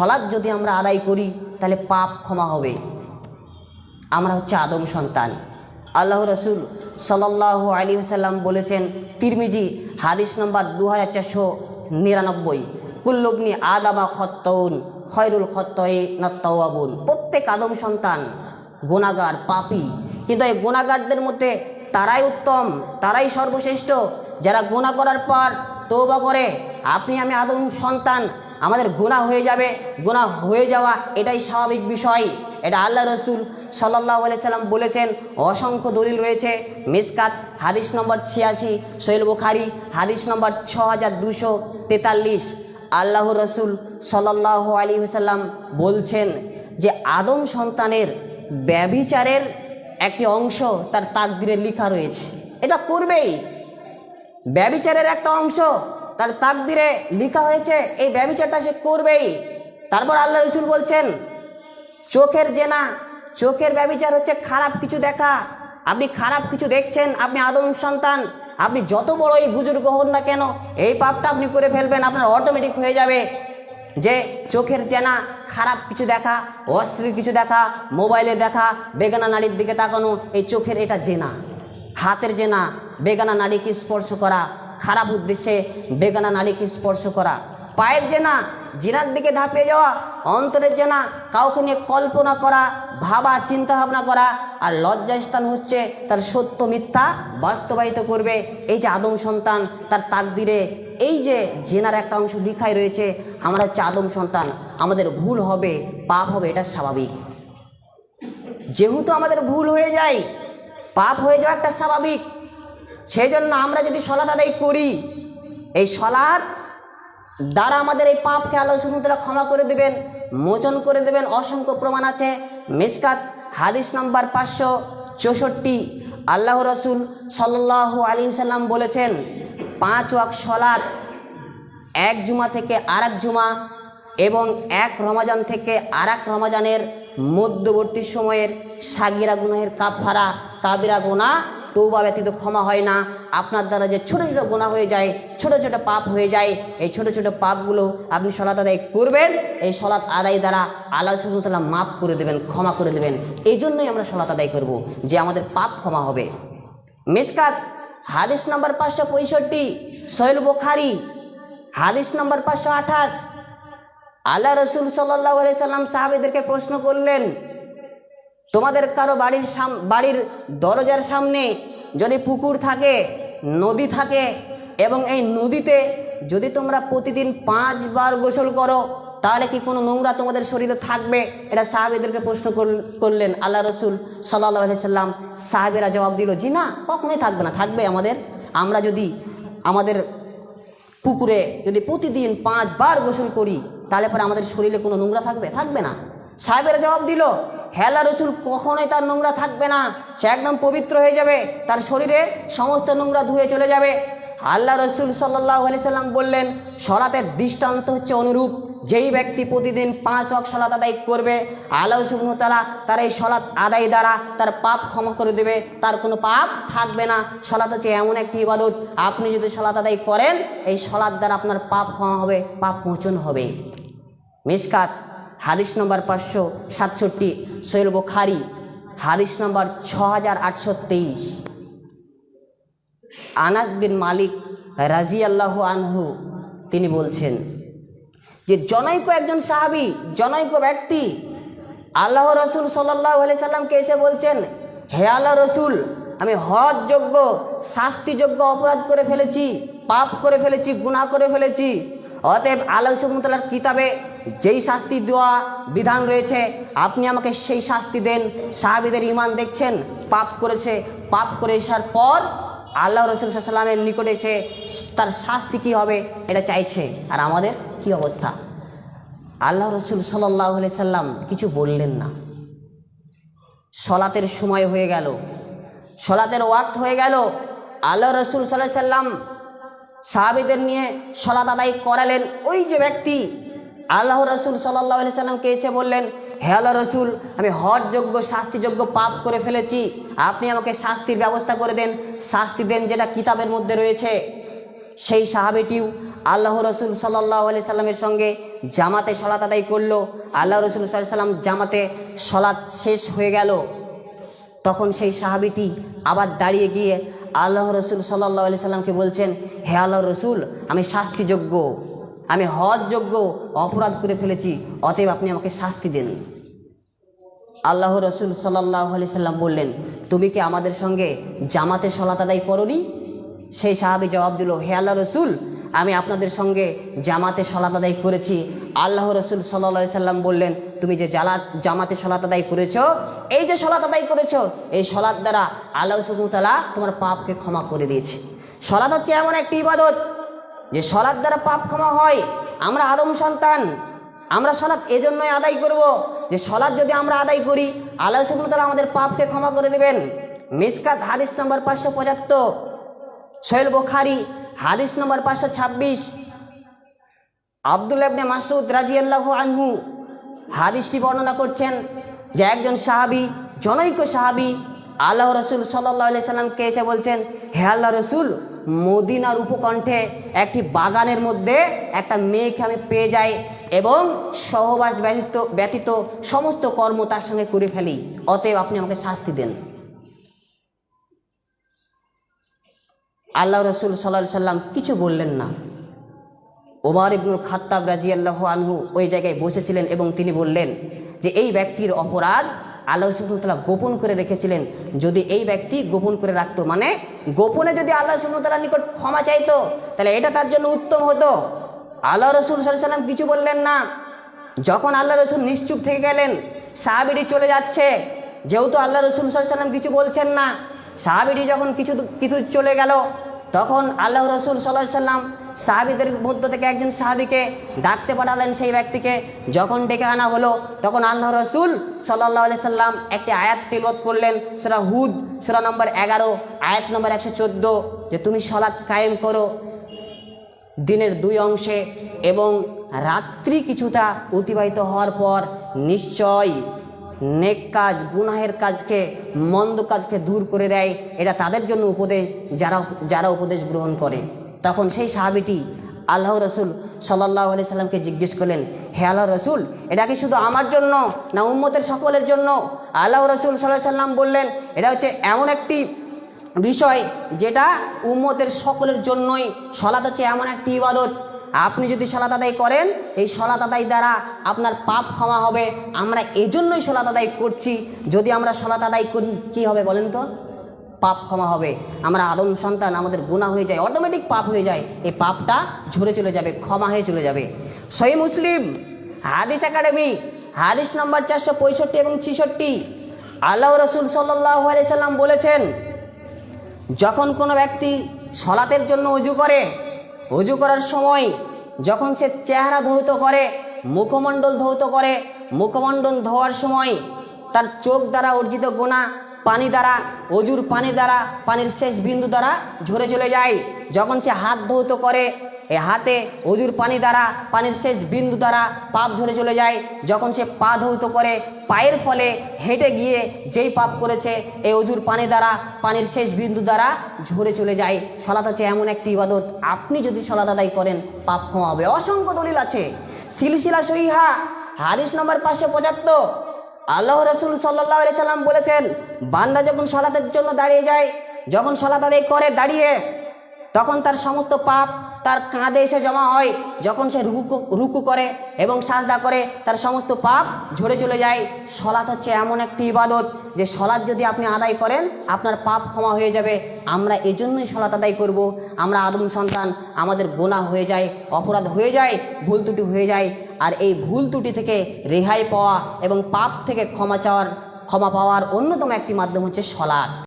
সলাদ যদি আমরা আদায় করি, তাহলে পাপ ক্ষমা হবে। আমরা হচ্ছে আদম সন্তান। আল্লাহ রসুল সাল্লাহ আলী সাল্লাম বলেছেন, তিরমিজি হাদিস নম্বর দু হাজার চারশো নিরানব্বই কুল্লুবনি আদামা খত্তউন খয়রুল খত্তয়ে নত্তাবুন প্রত্যেক আদম সন্তান গোনাগার পাপি। কিন্তু এই গোনাগারদের মধ্যে তারাই উত্তম, তারাই সর্বশ্রেষ্ঠ। যারা গোনা করার পর তৌবা করে, আপনি আমি আদম সন্তান আমাদের গুণা হয়ে যাবে। গুণা হয়ে যাওয়া এটাই স্বাভাবিক বিষয়। এটা আল্লাহ রসুল সাল্লাহ সাল্লাম বলেছেন, অসংখ্য দলিল রয়েছে। মিসকাত, হাদিস নম্বর ছিয়াশি সোহেল বুখারি, হাদিস নম্বর ছ হাজার দুশো তেতাল্লিশ। আল্লাহ রসুল সাল্লাহ আলী সাল্লাম বলছেন যে, আদম সন্তানের ব্যভিচারের একটি অংশ তার তাকদিরে লেখা রয়েছে। এটা করবেই। ব্যবিচারের একটা অংশ তার তাকদিরে লেখা হয়েছে, এই ব্যবিচারটা সে করবেই। তারপর আল্লাহ রসুল বলছেন, চোখের জেনা, চোখের ব্যবিচার হচ্ছে খারাপ কিছু দেখা। আপনি খারাপ কিছু দেখছেন, আপনি আদম সন্তান, আপনি যত বড়ই বুজুর্গ হন না কেন, এই পাপটা আপনি করে ফেলবেন, আপনার অটোমেটিক হয়ে যাবে। যে চোখের জেনা, খারাপ কিছু দেখা, অশ্লীল কিছু দেখা, মোবাইলে দেখা, বেগানা নারীর দিকে তাকানো, এই চোখের এটা জেনা। হাতের জেনা, বেগানা নারীকে স্পর্শ করা খারাপ উদ্দেশ্যে বেগানা নারীকে স্পর্শ করা। পায়ের জেনা, জিনার দিকে ধাপিয়ে যাওয়া, অন্তরের জেনা, কাউকে নিয়ে কল্পনা করা, ভাবা চিন্তা ভাবনা করা, আর লজ্জাস্থান হচ্ছে তার সত্য মিথ্যা বাস্তবায়িত করবে। এই যে আদম সন্তান, তার তাকদিরে, এই যে জেনার একটা অংশ লিখাই রয়েছে, আমরা হচ্ছে আদম সন্তান। আমাদের ভুল হবে, পাপ হবে, এটা স্বাভাবিক। যেহেতু আমাদের ভুল হয়ে যায়, পাপ হয়ে যাওয়া একটা স্বাভাবিক সেই জন্য আমরা যদি সলাৎ আদায় করি, এই সলাৎ দ্বারা আমাদের এই পাপকে আল্লাহ সুমতলা ক্ষমা করে দেবেন, মোচন করে দেবেন। অসংখ্য প্রমাণ আছে। মিসকাত হাদিস নাম্বার পাঁচশো চৌষট্টি। আল্লাহ রসুল সাল্লাহ আলী সাল্লাম বলেছেন, পাঁচ ওয়াক সলাৎ এক জুমা থেকে আর জুমা এবং এক রমাজান থেকে আর এক রমাজানের মধ্যবর্তী সময়ের সাগিরা গুনাহের কাফারা কাবিরা গোনা তৌবা ব্যতীত ক্ষমা হয় না। আপনার দ্বারা যে ছোট ছোট গোনা হয়ে যায়, ছোট ছোট পাপ হয়ে যায়, এই ছোট ছোট পাপগুলো আপনি সলাৎ আদায় করবেন, এই সলাৎ আদায় দ্বারা আল্লাহ সুবতাল্লাহ মাফ করে দেবেন, ক্ষমা করে দেবেন। এই জন্যই আমরা সলাৎ আদায় করব যে আমাদের পাপ ক্ষমা হবে। মিসকাত, হাদিস নম্বর পাঁচশো পঁয়ষট্টি সোহেল বোখারি, হাদিস নম্বর পাঁচশো আঠাশ। আল্লাহ রসুল সাল্লাহ সাল্লাম সাহাবিদেরকে প্রশ্ন করলেন তোমাদের কারও বাড়ির সাম, বাড়ির দরজার সামনে যদি পুকুর থাকে, নদী থাকে, এবং এই নদীতে যদি তোমরা প্রতিদিন পাঁচবার গোসল করো, তাহলে কি কোনো নোংরা তোমাদের শরীরে থাকবে? এটা সাহাবিদেরকে প্রশ্ন করল- করলেন আল্লাহ রসুল সাল্লাহ সাল্লাম। সাহাবেরা জবাব দিল, জি না, কখনোই থাকবে না, থাকবে আমাদের। আমরা যদি আমাদের পুকুরে যদি প্রতিদিন পাঁচবার গোসল করি, তাহলে পরে আমাদের শরীরে কোনো নোংরা থাকবে? থাকবে না। সাহেবের জবাব দিল, হেলা রসুল কখনোই তার নোংরা থাকবে না। সে একদম পবিত্র হয়ে যাবে, তার শরীরে সমস্ত নোংরা ধুয়ে চলে যাবে। আল্লাহ রসুল সাল্লাহ আলি সাল্লাম বললেন, সলাতের দৃষ্টান্ত হচ্ছে অনুরূপ। যেই ব্যক্তি প্রতিদিন পাঁচ ওয়াক সলাত আদায় করবে, আল্লাহ সুবহতালা তার এই সলাৎ আদায় দ্বারা তার পাপ ক্ষমা করে দেবে। তার কোনো পাপ থাকবে না। সলাৎ হচ্ছে এমন একটি ইবাদত। আপনি যদি সলাৎ আদায় করেন, এই সলাৎ দ্বারা আপনার পাপ ক্ষমা হবে, পাপ মোচন হবে। মিসকাত হাদিস নম্বর পাঁচশো সাতষট্টি সৈল বোখারি, হাদিস নম্বর ছ হাজার আটশো তেইশ। আনাস বিন মালিক রাজি আল্লাহ আনহু, তিনি বলছেন যে, জনৈক একজন সাহাবি, জনৈক ব্যক্তি আল্লাহ রসুল সাল্লাহ আলি সাল্লামকে এসে বলছেন, হে আল্লাহ রসুল, আমি হজযোগ্য শাস্তিযোগ্য অপরাধ করে ফেলেছি, পাপ করে ফেলেছি, গুনাহ করে ফেলেছি অতএব আল্লাহ সুমতলার কিতাবে যেই শাস্তি দেওয়া বিধান রয়েছে, আপনি আমাকে সেই শাস্তি দেন। সাহাবিদের ইমান দেখছেন, পাপ করেছে। পাপ করে আসার পর আল্লাহ রসুল সাল্লামের নিকটে এসে তার শাস্তি কি হবে এটা চাইছে। আর আমাদের কি অবস্থা? আল্লাহ রসুল সাল্লাহ সাল্লাম কিছু বললেন না। সলাতের সময় হয়ে গেল। সলাতের ওয়াক্ত হয়ে গেল। আল্লাহ রসুল সাল্লাহ সাল্লাম সাহাবিদের নিয়ে সলাত আদায় করালেন ওই যে ব্যক্তি। আল্লাহ রসুল সাল্লাহ সাল্লামকে এসে বললেন, হে আল্লাহ রসুল, আমি হরযোগ্য শাস্তিযোগ্য পাপ করে ফেলেছি। আপনি আমাকে শাস্তির ব্যবস্থা করে দেন, শাস্তি দেন যেটা কিতাবের মধ্যে রয়েছে। সেই সাহাবিটিও আল্লাহ রসুল সাল্লাহ আলি সাল্লামের সঙ্গে জামাতে সলাত আদায় করল। আল্লাহ রসুল সাল্লাহ সাল্লাম জামাতে সলাৎ শেষ হয়ে গেল। তখন সেই সাহাবিটি আবার দাঁড়িয়ে গিয়ে আল্লাহ রসুল সাল্লাহ আলি সাল্লামকে বলছেন, হে আল্লাহ রসুল, আমি শাস্তিযোগ্য, আমি হজযোগ্য অপরাধ করে ফেলেছি, অতএব আপনি আমাকে শাস্তি দেন। আল্লাহ রসুল সাল্লাহ আলি সাল্লাম বললেন, তুমি কি আমাদের সঙ্গে জামাতে সলাত আদায় সেই সাহাবি জবাব দিল, হে আল্লাহ রসুল আমি আপনাদের সঙ্গে জামাতে সলাত আদায় করেছি। আল্লাহ রসুল সাল্লা সাল্লাম বললেন, তুমি যে জালাত, জামাতে সলাত আদায় করেছ, এই যে সলাত আদায় করেছ, এই সলাৎ দ্বারা আল্লাহ সুকুমতালা তোমার পাপকে ক্ষমা করে দিয়েছে। সলাৎ হচ্ছে এমন একটি ইবাদত যে সলাৎ দ্বারা পাপ ক্ষমা হয়। আমরা আদম সন্তান, আমরা সলাৎ এজন্যই আদায় করব যে সলাৎ যদি আমরা আদায় করি, আল্লাহ সুবহানাহু আমাদের পাপকে ক্ষমা করে দেবেন। মিসকাত হাদিস নম্বর পাঁচশো পঁচাত্তর। সোহেল বোখারি, হাদিস নম্বর পাঁচশো ছাব্বিশ। আব্দুল আবনে মাসুদ রাজিয়াল্লাহু আনহু হাদিসটি বর্ণনা করছেন যে একজন সাহাবি, জনৈক সাহাবি আল্লাহ রসুল সাল্লাহ সাল্লামকে এসে বলছেন, হে আল্লাহ রসুল, মদিনার উপকণ্ঠে একটি বাগানের মধ্যে একটা মেয়েকে আমি পেয়ে যাই এবং সহবাস ব্যতীত ব্যতীত সমস্ত কর্ম তার সঙ্গে করে ফেলি। অতএব আপনি আমাকে শাস্তি দেন। আল্লাহ রসুল সাল্লাহ সাল্লাম কিছু বললেন না। ওমার ইবনুল খাত্তাব রাজিয়াল্লাহ আনহু ওই জায়গায় বসেছিলেন এবং তিনি বললেন যে, এই ব্যক্তির অপরাধ আল্লাহ সুমতলা গোপন করে রেখেছিলেন। যদি এই ব্যক্তি গোপন করে রাখতো মানে গোপনে যদি আল্লাহ সুমতলার নিকট ক্ষমা চাইতো, তাহলে এটা তার জন্য উত্তম হতো। আল্লাহ রসুল সাল্লাম কিছু বললেন না। যখন আল্লাহ রসুল নিশ্চুপ থেকে গেলেন সাহাবিটি চলে যাচ্ছে। যেহেতু আল্লাহ রসুল সাল্লাম কিছু বলছেন না সাহাবিটি যখন কিছু কিছু চলে গেল, তখন আল্লাহ রসুল সাল্লাহ সাল্লাম সাহাবিদের মধ্য থেকে একজন সাহাবিকে ডাকতে পাঠালেন সেই ব্যক্তিকে। যখন ডেকে আনা হলো, তখন আল্লাহ রসুল সাল্লাহ সাল্লাম একটি আয়াত তিলত করলেন সেটা হুদ সেটা নম্বর এগারো, আয়াত নম্বর একশো চোদ্দ, যে তুমি সলাৎ কায়েম করো দিনের দুই অংশে এবং রাত্রি কিছুটা অতিবাহিত হওয়ার পর নিশ্চয় নেক কাজ, গুনাহের কাজকে, মন্দ কাজকে দূর করে দেয়, এটা তাদের জন্য উপদেশ, যারা যারা উপদেশ গ্রহণ করে। তখন সেই সাহাবিটি আল্লাহ রসুল সাল্লাহ আলি সাল্লামকে জিজ্ঞেস করলেন, হে আল্লাহ রসুল, এটা কি শুধু আমার জন্য না উম্মতের সকলের জন্য? আল্লাহ রসুল সাল্লাহ সাল্লাম বললেন, এটা হচ্ছে এমন একটি বিষয় যেটা উম্মতের সকলের জন্যই সলাত হচ্ছে, এমন একটি ইবাদত। আপনি যদি সলাত আদায় করেন, এই সলাত আদায় দ্বারা আপনার পাপ ক্ষমা হবে। আমরা এজন্যই সলাত আদায় করছি। যদি আমরা সলাত আদায় করি, কি হবে বলেন তো? পাপ ক্ষমা হবে। আমরা আদম সন্তান, আমাদের গুণা হয়ে যায় অটোমেটিক পাপ হয়ে যায়। এই পাপটা ঝরে চলে যাবে, ক্ষমা হয়ে চলে যাবে। সহি মুসলিম, হাদিস একাডেমি, হাদিস নম্বর চারশো পঁয়ষট্টি এবং ছিষট্টি। আল্লাহ রসুল সাল্লাহ সাল্লাম বলেছেন, যখন কোনো ব্যক্তি সলাতের জন্য অজু করে অজু করার সময় যখন সে চেহারা ধৌত করে, মুখমণ্ডল ধৌত করে, মুখমণ্ডল ধোয়ার সময় তার চোখ দ্বারা অর্জিত গোনা পানি দ্বারা, অজুর পানি দ্বারা, পানির শেষ বিন্দু দ্বারা ঝরে চলে যায়। যখন সে হাত ধৌত করে, এ হাতে অজুর পানি দ্বারা, পানির শেষ বিন্দু দ্বারা পাপ ঝরে চলে যায়। যখন সে পা ধৌত করে, পায়ের ফলে হেঁটে গিয়ে যেই পাপ করেছে এই অজুর পানি দ্বারা, পানির শেষ বিন্দু দ্বারা ঝরে চলে যায়। সলাত হচ্ছে এমন একটি ইবাদত। আপনি যদি সলাত আদায় করেন, পাপ ক্ষমা হবে। অসংখ্য দলিল আছে। সিলসিলা সহিহা, হাদিস নম্বর পাঁচশো পঁচাত্তর। আল্লাহ রসুল সাল্লাহ সাল্লাম বলেছেন, বান্দা যখন সলাতের জন্য দাঁড়িয়ে যায়, যখন সলাত আদায় করে দাঁড়িয়ে, তখন তার সমস্ত পাপ তার কাঁধে এসে জমা হয়। যখন সে রুকু রুকু করে এবং সাজদা করে, তার সমস্ত পাপ ঝরে চলে যায়। সলাৎ হচ্ছে এমন একটি ইবাদত যে সলাৎ যদি আপনি আদায় করেন, আপনার পাপ ক্ষমা হয়ে যাবে। আমরা এজন্যই সলাৎ আদায় করব। আমরা আদম সন্তান, আমাদের গোনা হয়ে যায়, অপরাধ হয়ে যায়, ভুল ত্রুটি হয়ে যায়। আর এই ভুল ত্রুটি থেকে রেহাই পাওয়া এবং পাপ থেকে ক্ষমা চাওয়ার, ক্ষমা পাওয়ার অন্যতম একটি মাধ্যম হচ্ছে সলাৎ।